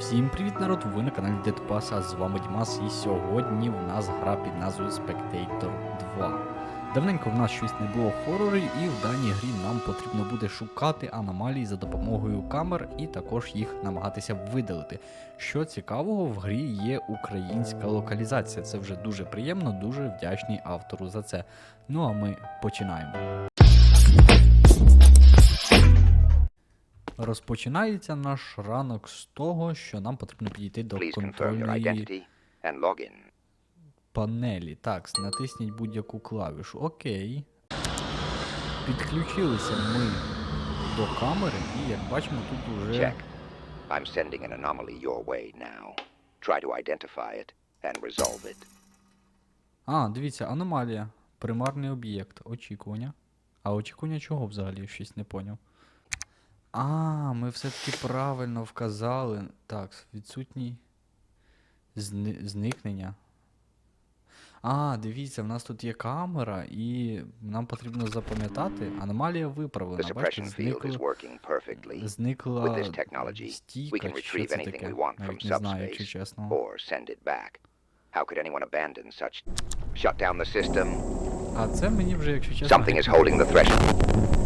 Всім привіт, народ! Ви на каналі Dead а з вами Дімас, і сьогодні в нас гра під назвою Spectator 2. Давненько в нас щось не було хорорів, і в даній грі нам потрібно буде шукати аномалії за допомогою камер і також їх намагатися видалити. Що цікавого, в грі є українська локалізація. Це вже дуже приємно, дуже вдячний автору за це. Ну а ми починаємо. Розпочинається наш ранок з того, що нам потрібно підійти до контрольної панелі. Так, натисніть будь-яку клавішу. Окей. Підключилися ми до камери, і як бачимо, тут уже Check. I'm sending an anomaly your way now. Try to identify it and resolve it. А, дивіться, аномалія. Примарний об'єкт. Очікування. А очікування чого взагалі? Щось не поняв. А, ми все-таки правильно вказали. Так, відсутній зни... зникнення. А, дивіться, в нас тут є камера, і нам потрібно запам'ятати. Аномалія виправлена. Бачите, зникла, зникла стійка, що це таке. Навіть не знаю, якщо чесно. or send it back. How could anyone abandon such? Shut down the system. А це мені вже, якщо чесно. Something is holding the threshold.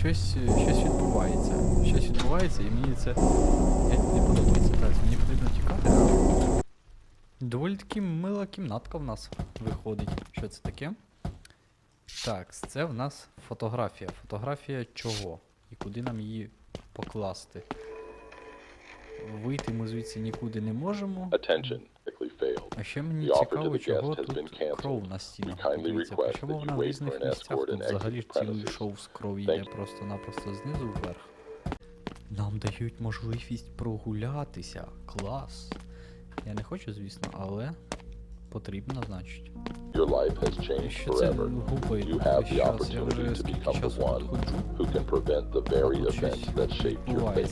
Щось, щось відбувається. Щось відбувається, і мені це не подобається. Так, мені потрібно тікати. Доволі таки мила кімнатка в нас виходить. Що це таке? Так, це в нас фотографія. Фотографія чого? І куди нам її покласти? Вийти ми звідси нікуди не можемо. Attention. А ще мені цікаво, чого тут кров на стінах. Request чому вона в різних місцях? Тут взагалі цілий шоу з крові йде просто-напросто знизу вверх. Нам дають можливість прогулятися. Клас. Я не хочу, звісно, але потрібно, значить. Your life has changed forever. You have the opportunity to become the one who can prevent the very events that shaped your fate.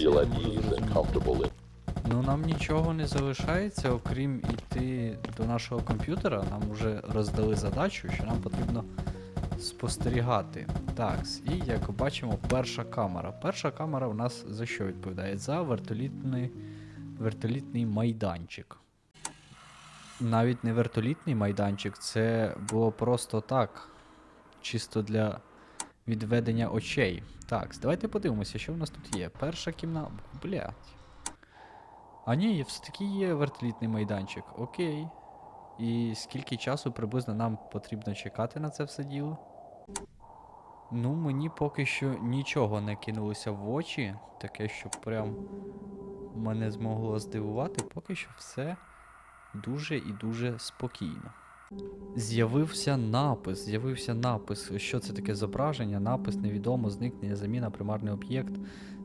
Feel at ease and comfortable in Ну нам нічого не залишається, окрім іти до нашого комп'ютера. Нам вже роздали задачу, що нам потрібно спостерігати. Так, і як бачимо, перша камера. Перша камера у нас за що відповідає? За вертолітний, вертолітний майданчик. Навіть не вертолітний майданчик, це було просто так. Чисто для відведення очей. Так, давайте подивимося, що в нас тут є. Перша кімната. Блять. А ні, все-таки є вертолітний майданчик. Окей. І скільки часу приблизно нам потрібно чекати на це все діло? Ну, мені поки що нічого не кинулося в очі, таке, що прям мене змогло здивувати, поки що все дуже і дуже спокійно. З'явився напис, з'явився напис. Що це таке зображення? Напис невідомо, зникнення, заміна, примарний об'єкт.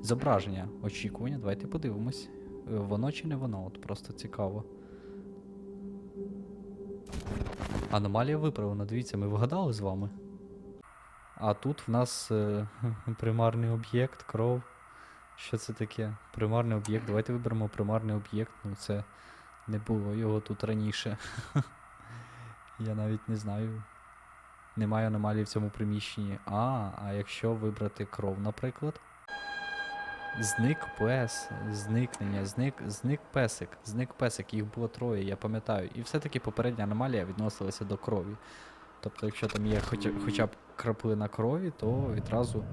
Зображення, очікування. Давайте подивимось. Воно чи не воно? От просто цікаво. Аномалія виправлена. Дивіться, ми вгадали з вами. А тут в нас е, примарний об'єкт, кров. Що це таке? Примарний об'єкт. Давайте виберемо примарний об'єкт. Ну це не було його тут раніше. Я навіть не знаю. Немає аномалії в цьому приміщенні. А, а якщо вибрати кров, наприклад. Зник пес, зникнення, зник, зник песик, зник песик, їх було троє, я пам'ятаю. І все-таки попередня аномалія відносилася до крові. Тобто, якщо там є хоча, хоча б краплина крові, то відразу.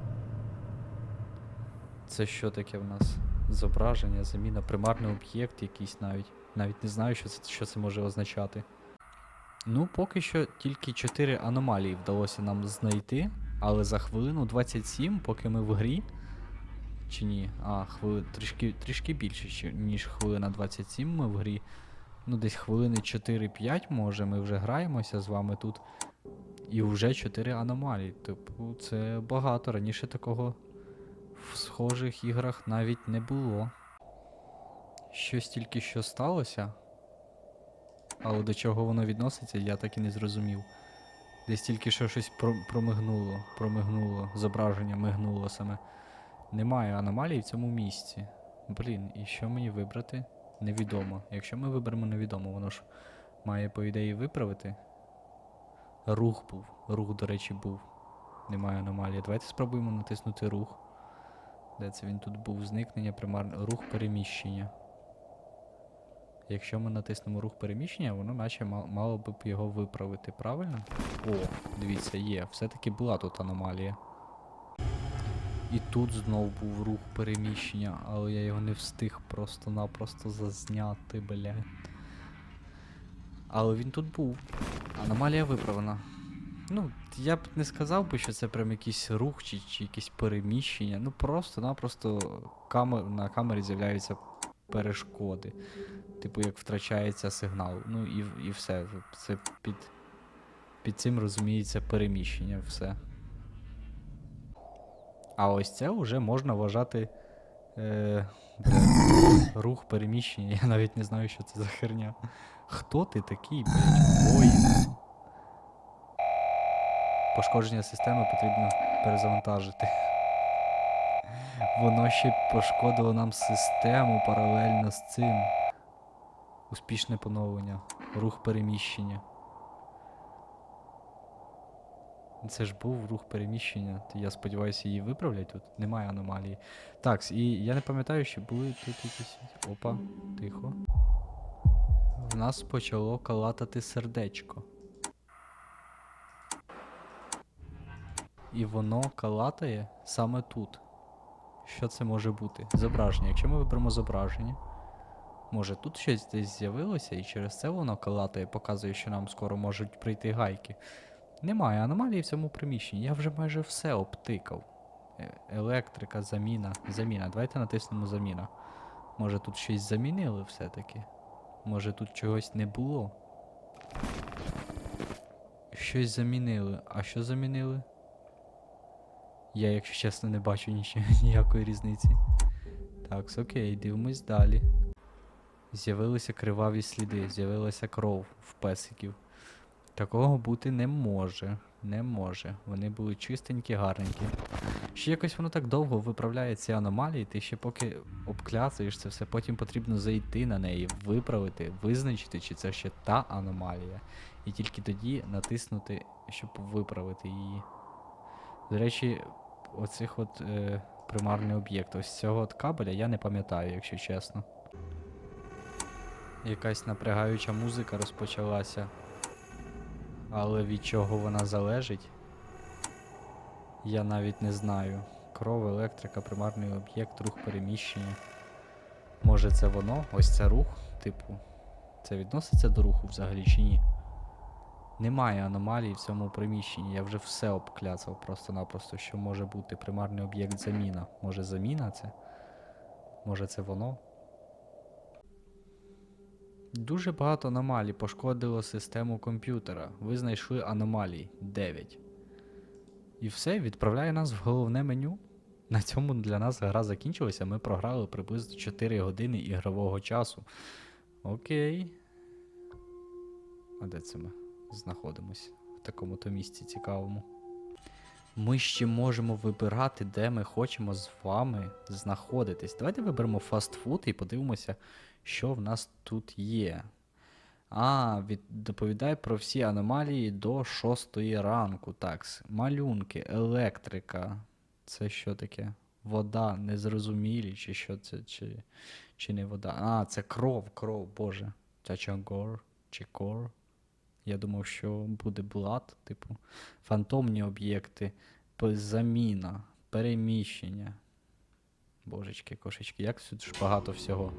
Це що таке в нас? Зображення, заміна, примарний об'єкт якийсь навіть. Навіть не знаю, що це, що це може означати. Ну, поки що тільки 4 аномалії вдалося нам знайти, але за хвилину 27, поки ми в грі. Чи ні? А, хвили... трішки, трішки більше, ніж хвилина 27 ми в грі. Ну, десь хвилини 4-5, може, ми вже граємося з вами тут. І вже 4 аномалії. Типу, це багато. Раніше такого в схожих іграх навіть не було. Щось тільки що сталося. Але до чого воно відноситься, я так і не зрозумів. Десь тільки що щось промигнуло, промигнуло, зображення мигнуло саме. Немає аномалій в цьому місці. Блін, і що мені вибрати? Невідомо. Якщо ми виберемо невідомо, воно ж має, по ідеї, виправити. Рух був. Рух, до речі, був. Немає аномалії. Давайте спробуємо натиснути рух. Де це він тут був? Зникнення, примарне. Рух переміщення. Якщо ми натиснемо рух переміщення, воно наче мало б його виправити, правильно? О, дивіться, є. Все-таки була тут аномалія. І тут знов був рух переміщення, але я його не встиг просто-напросто зазняти, бля. Але він тут був. Аномалія виправлена. Ну, я б не сказав би, що це прям якийсь рух чи, чи якесь переміщення. Ну просто-напросто камер, на камері з'являються перешкоди. Типу, як втрачається сигнал. Ну і, і все. Це під, під цим розуміється переміщення, все. А ось це вже можна вважати е, рух переміщення. Я навіть не знаю, що це за херня. Хто ти такий, блядь? Ой. Пошкодження системи потрібно перезавантажити. Воно ще пошкодило нам систему паралельно з цим. Успішне поновлення. Рух переміщення. Це ж був рух переміщення. Я сподіваюся, її виправлять тут. Немає аномалії. Так, і я не пам'ятаю, чи були тут якісь. Опа, тихо. В нас почало калатати сердечко. І воно калатає саме тут. Що це може бути? Зображення. Якщо ми виберемо зображення, може тут щось десь з'явилося, і через це воно калатає, показує, що нам скоро можуть прийти гайки. Немає аномалії в цьому приміщенні. Я вже майже все обтикав. Е- Електрика, заміна. Заміна. Давайте натиснемо заміна. Може тут щось замінили все-таки? Може тут чогось не було? Щось замінили. А що замінили? Я, якщо чесно, не бачу нічого, ніякої різниці. Так, окей, дивимось далі. З'явилися криваві сліди, з'явилася кров в песиків. Такого бути не може. Не може. Вони були чистенькі, гарненькі. Ще якось воно так довго виправляє ці аномалії, ти ще поки обкляцаєш це все, потім потрібно зайти на неї, виправити, визначити, чи це ще та аномалія. І тільки тоді натиснути, щоб виправити її. До речі, оцих от е, примарний об'єкт, ось цього от кабеля я не пам'ятаю, якщо чесно. Якась напрягаюча музика розпочалася. Але від чого вона залежить? Я навіть не знаю. Кров, електрика, примарний об'єкт, рух переміщення. Може це воно? Ось це рух, типу. Це відноситься до руху взагалі чи ні? Немає аномалій в цьому приміщенні. Я вже все обкляцав просто-напросто, що може бути примарний об'єкт заміна. Може заміна це? Може це воно? Дуже багато аномалій пошкодило систему комп'ютера. Ви знайшли аномалій 9. І все відправляє нас в головне меню. На цьому для нас гра закінчилася. Ми програли приблизно 4 години ігрового часу. Окей. А де це ми знаходимось? В такому то місці цікавому. Ми ще можемо вибирати, де ми хочемо з вами знаходитись. Давайте виберемо фастфуд і подивимося, що в нас тут є. А, від, доповідає про всі аномалії до 6 ранку. Так, малюнки, електрика. Це що таке? Вода, незрозумілі, чи що це, чи, чи не вода. А, це кров, кров, боже. Чачагор, чи кор. Я думав, що буде блат, типу. Фантомні об'єкти, заміна, переміщення. Божечки, кошечки, як тут ж багато всього.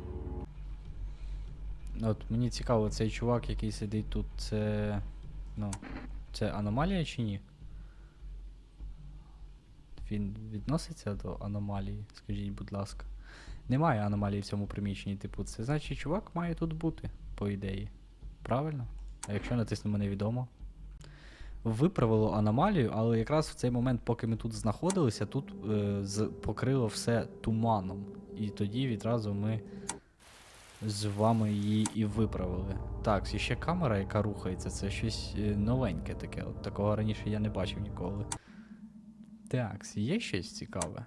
От мені цікаво, цей чувак, який сидить тут, це. Ну. Це аномалія чи ні? Він відноситься до аномалії, скажіть, будь ласка. Немає аномалії в цьому приміщенні, типу, це значить, чувак має тут бути, по ідеї. Правильно? А якщо натиснемо невідомо. Виправило аномалію, але якраз в цей момент, поки ми тут знаходилися, тут е, покрило все туманом. І тоді відразу ми з вами її і виправили. Так, і ще камера, яка рухається, це щось е, новеньке таке. От такого раніше я не бачив ніколи. Так, є щось цікаве?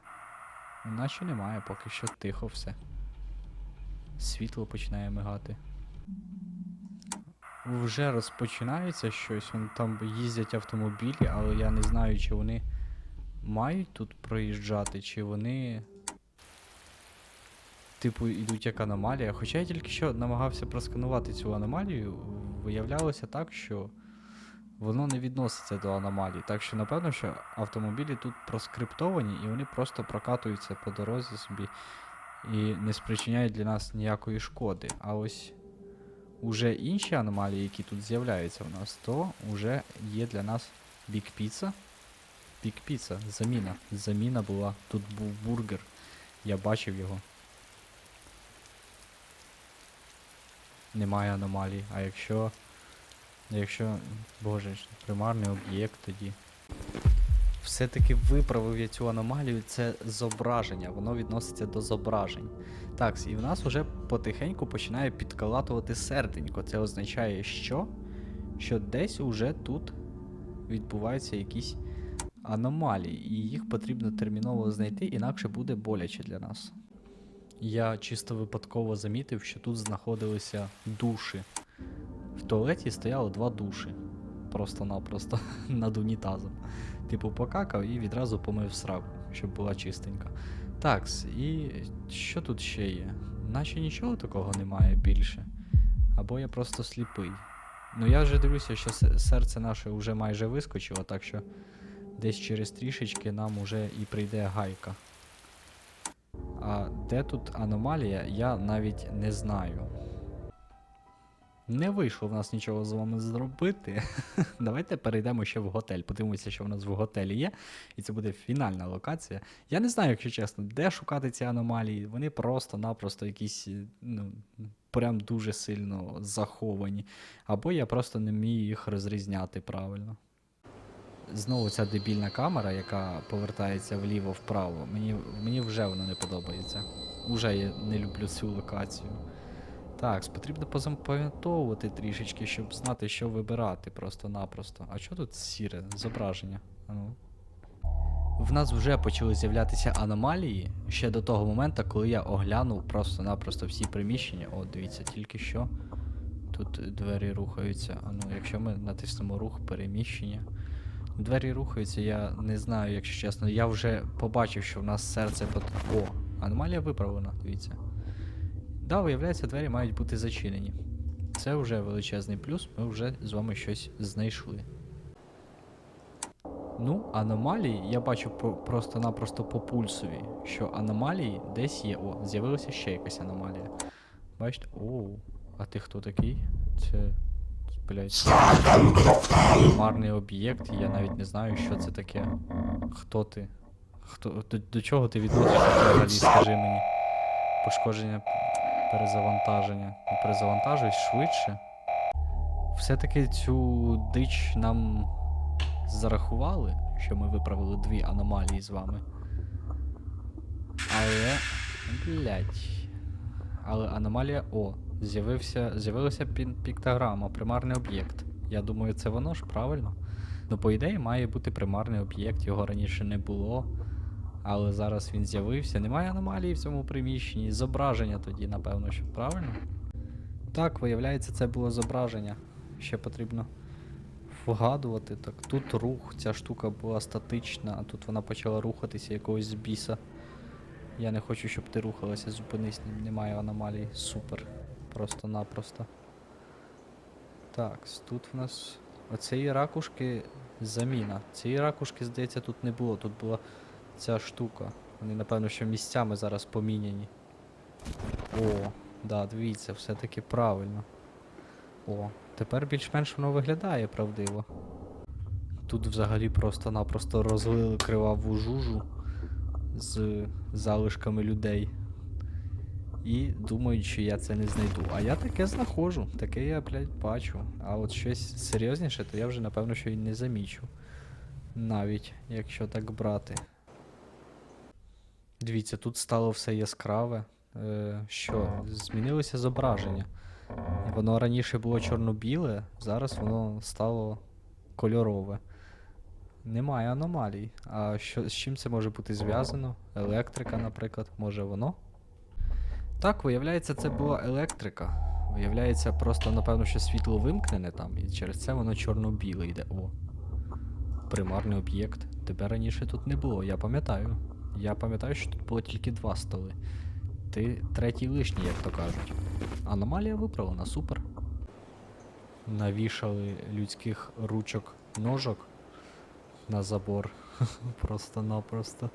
Наче немає, поки що тихо все. Світло починає мигати. Вже розпочинається щось, вон там їздять автомобілі, але я не знаю, чи вони мають тут проїжджати, чи вони типу, йдуть як аномалія. Хоча я тільки що намагався просканувати цю аномалію, виявлялося так, що воно не відноситься до аномалій. Так що, напевно, що автомобілі тут проскриптовані і вони просто прокатуються по дорозі собі і не спричиняють для нас ніякої шкоди. А ось уже інші аномалії, які тут з'являються у нас, то вже є для нас Big Pizza. Big Pizza, заміна. Заміна була. Тут був бургер. Я бачив його. Немає аномалій. А якщо. Якщо. Боже примарний об'єкт тоді. Все-таки виправив я цю аномалію, це зображення, воно відноситься до зображень. Так, і в нас вже потихеньку починає підкалатувати серденько. Це означає, що? Що десь уже тут відбуваються якісь аномалії, і їх потрібно терміново знайти, інакше буде боляче для нас. Я чисто випадково замітив, що тут знаходилися душі. В туалеті стояло два душі. Просто-напросто над унітазом. Типу покакав і відразу помив сраку, щоб була чистенька. Такс, і що тут ще є? Наче нічого такого немає більше. Або я просто сліпий. Ну я вже дивлюся, що серце наше вже майже вискочило, так що десь через трішечки нам уже і прийде гайка. А де тут аномалія, я навіть не знаю. Не вийшло в нас нічого з вами зробити. Давайте перейдемо ще в готель. Подивимося, що в нас в готелі є. І це буде фінальна локація. Я не знаю, якщо чесно, де шукати ці аномалії. Вони просто-напросто якісь, ну, прям дуже сильно заховані. Або я просто не вмію їх розрізняти правильно. Знову ця дебільна камера, яка повертається вліво-вправо. Мені, мені вже вона не подобається. Уже я не люблю цю локацію. Так, потрібно позапам'ятовувати трішечки, щоб знати, що вибирати просто-напросто. А що тут сіре зображення? Ну. В нас вже почали з'являтися аномалії ще до того моменту, коли я оглянув просто-напросто всі приміщення. О, дивіться, тільки що. Тут двері рухаються. А ну, якщо ми натиснемо рух переміщення. Двері рухаються, я не знаю, якщо чесно. Я вже побачив, що в нас серце под. О, аномалія виправлена, дивіться. Да, виявляється, двері мають бути зачинені. Це вже величезний плюс, ми вже з вами щось знайшли. Ну, аномалії, я бачу просто-напросто по пульсові, що аномалії десь є. О, з'явилася ще якась аномалія. Бачите? О, а ти хто такий? Це. Блять. Марний об'єкт, я навіть не знаю, що це таке. Хто ти? Хто, до, до чого ти відносишся взагалі, скажи мені? Пошкодження перезавантаження. Ну, перезавантажуюсь швидше. Все-таки цю дич нам зарахували, що ми виправили дві аномалії з вами. Але. Блять. Але аномалія. О, з'явився, з'явилася піктограма, примарний об'єкт. Я думаю, це воно ж, правильно? Ну, по ідеї, має бути примарний об'єкт, його раніше не було. Але зараз він з'явився. Немає аномалії в цьому приміщенні. Зображення тоді, напевно, що правильно? Так, виявляється, це було зображення. Ще потрібно вгадувати. Так, тут рух, ця штука була статична, а тут вона почала рухатися якогось біса. Я не хочу, щоб ти рухалася, зупинись, немає аномалії. Супер. Просто-напросто. Так, тут в нас. Оцієї ракушки заміна. Цієї ракушки, здається, тут не було. Тут була ця штука. Вони, напевно, що місцями зараз поміняні. О, да, дивіться, все-таки правильно. О, тепер більш-менш воно виглядає правдиво. Тут взагалі просто-напросто розлили криваву жужу з залишками людей. І думають, що я це не знайду. А я таке знаходжу, таке я, блядь, бачу. А от щось серйозніше, то я вже напевно що і не замічу. Навіть, якщо так брати. Дивіться, тут стало все яскраве. Е, що? Змінилося зображення. Воно раніше було чорно-біле, зараз воно стало кольорове. Немає аномалій. А що, з чим це може бути зв'язано? Електрика, наприклад, може воно? Так, виявляється, це була електрика. Виявляється, просто, напевно, що світло вимкнене там, і через це воно чорно-біле йде. О. Примарний об'єкт. Тебе раніше тут не було, я пам'ятаю. Я пам'ятаю, що тут було тільки два столи. Ти третій лишній, як то кажуть. Аномалія виправлена, супер. Навішали людських ручок ножок на забор. Просто-напросто.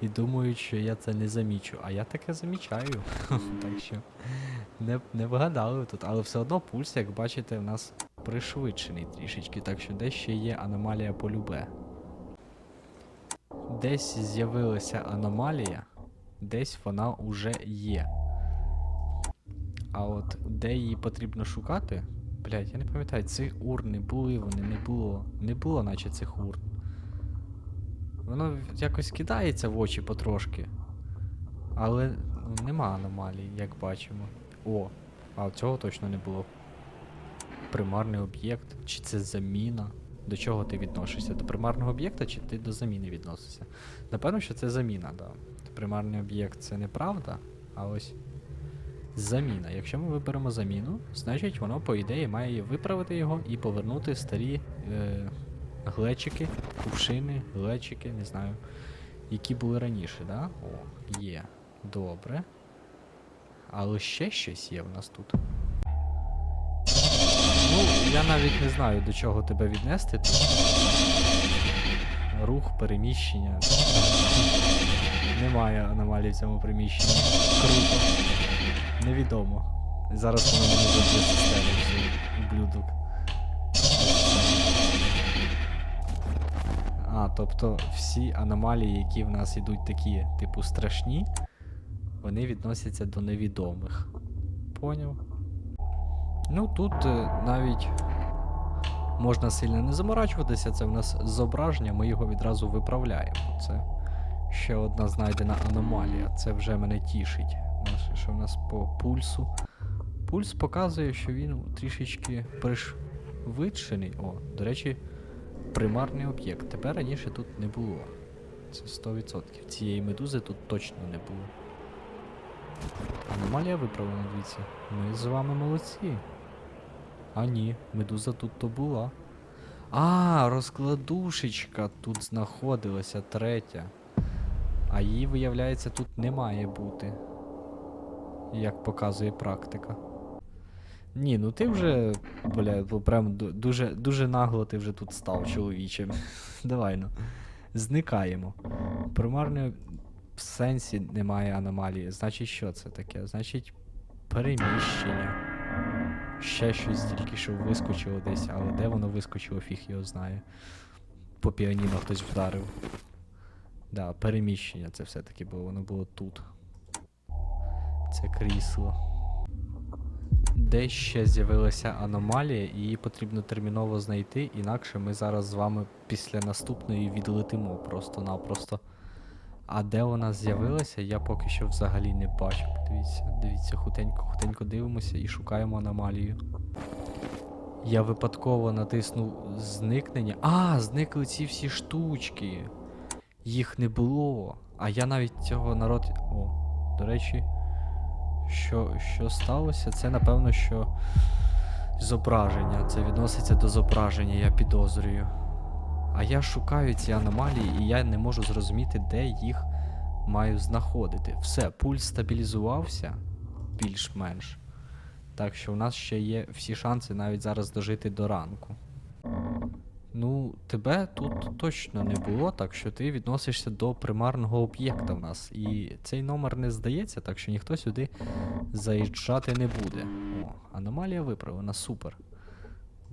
І думають, що я це не замічу. А я таке замічаю. так що не, не вгадали тут. Але все одно пульс, як бачите, в нас пришвидшений трішечки, так що десь ще є аномалія полюбе. Десь з'явилася аномалія, десь вона уже є. А от де її потрібно шукати? Блять, я не пам'ятаю, цих урн не були вони, не було. Не було, наче цих урн. Воно якось кидається в очі потрошки. Але ну, нема аномалій, як бачимо. О, а цього точно не було. Примарний об'єкт, чи це заміна? До чого ти відносишся? До примарного об'єкта, чи ти до заміни відносишся? Напевно, що це заміна, да. Примарний об'єкт це неправда, а ось заміна. Якщо ми виберемо заміну, значить воно, по ідеї, має виправити його і повернути старі е, глечики, кувшини, глечики, не знаю, які були раніше, да? О, є. Добре. Але ще щось є в нас тут. Ну, я навіть не знаю, до чого тебе віднести тут. Рух, переміщення. Немає аномалій в цьому приміщенні. Круто. Невідомо. Зараз воно мені доб'є систему цей ублюдок. А, тобто всі аномалії, які в нас ідуть такі, типу, страшні, вони відносяться до невідомих. Поняв? Ну тут е, навіть можна сильно не заморачуватися, це в нас зображення, ми його відразу виправляємо. Це ще одна знайдена аномалія. Це вже мене тішить. Що в нас по пульсу. Пульс показує, що він трішечки пришвидшений. О, до речі, примарний об'єкт. Тебе раніше тут не було. Це 100%. Цієї медузи тут точно не було. Аномалія виправлена, дивіться. Ми з вами молодці. А ні, медуза тут то була. А, розкладушечка тут знаходилася третя. А її, виявляється, тут не має бути. Як показує практика. Ні, ну ти вже, бля, прям дуже, дуже нагло ти вже тут став чоловічим. Давай ну. Зникаємо. Примарної в сенсі немає аномалії. Значить, що це таке? Значить, переміщення. Ще щось тільки що вискочило десь, але де воно вискочило, фіг його знає. По піаніно хтось вдарив. Да, переміщення це все-таки було, воно було тут. Це крісло. Де ще з'явилася аномалія, її потрібно терміново знайти, інакше ми зараз з вами після наступної відлетимо просто-напросто. А де вона з'явилася, я поки що взагалі не бачу. Дивіться, дивіться, хутенько, хутенько дивимося і шукаємо аномалію. Я випадково натиснув зникнення. А, зникли ці всі штучки. Їх не було. А я навіть цього народ. О, до речі, що, що сталося? Це напевно, що зображення. Це відноситься до зображення, я підозрюю. А я шукаю ці аномалії, і я не можу зрозуміти, де їх маю знаходити. Все, пульс стабілізувався більш-менш. Так що в нас ще є всі шанси навіть зараз дожити до ранку. Ну, тебе тут точно не було, так що ти відносишся до примарного об'єкта в нас. І цей номер не здається, так що ніхто сюди заїжджати не буде. О, аномалія виправлена, супер.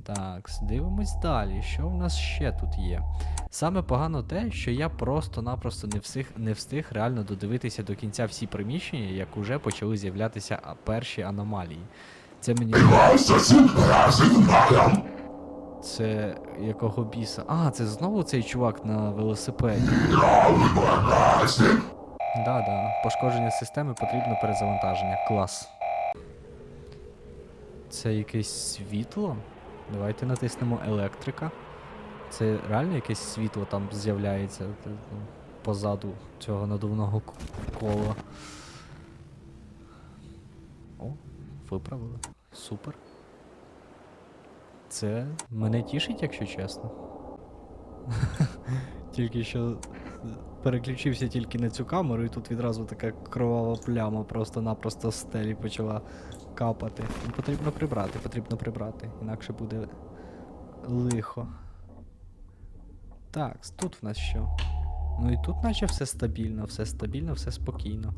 Так, дивимось далі. Що в нас ще тут є? Саме погано те, що я просто-напросто не встиг, не встиг реально додивитися до кінця всі приміщення, як уже почали з'являтися перші аномалії. Це мені. Це якого біса? А, це знову цей чувак на велосипеді. Да, да. Пошкодження системи потрібно перезавантаження. Клас. Це якесь світло? Давайте натиснемо електрика. Це реально якесь світло там з'являється позаду цього надувного кола. О, виправили. Супер. Це мене тішить, якщо чесно. Тільки що переключився тільки на цю камеру, і тут відразу така кровава пляма просто-напросто з стелі почала капати. Потрібно прибрати, потрібно прибрати, інакше буде лихо. Так, тут в нас що? Ну і тут наче все стабільно, все стабільно, все спокійно.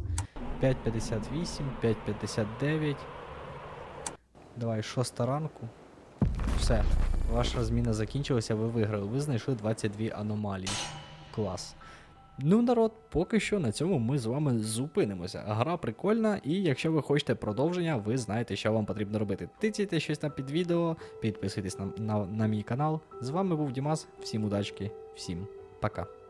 5.58, 5.59. Давай, шоста ранку. Все, ваша зміна закінчилася, ви виграли. Ви знайшли 22 аномалії. Клас. Ну, народ, поки що на цьому ми з вами зупинимося. Гра прикольна, і якщо ви хочете продовження, ви знаєте, що вам потрібно робити. Тицяйте щось там під відео, підписуйтесь на, на, на мій канал. З вами був Дімас, всім удачки, всім пока.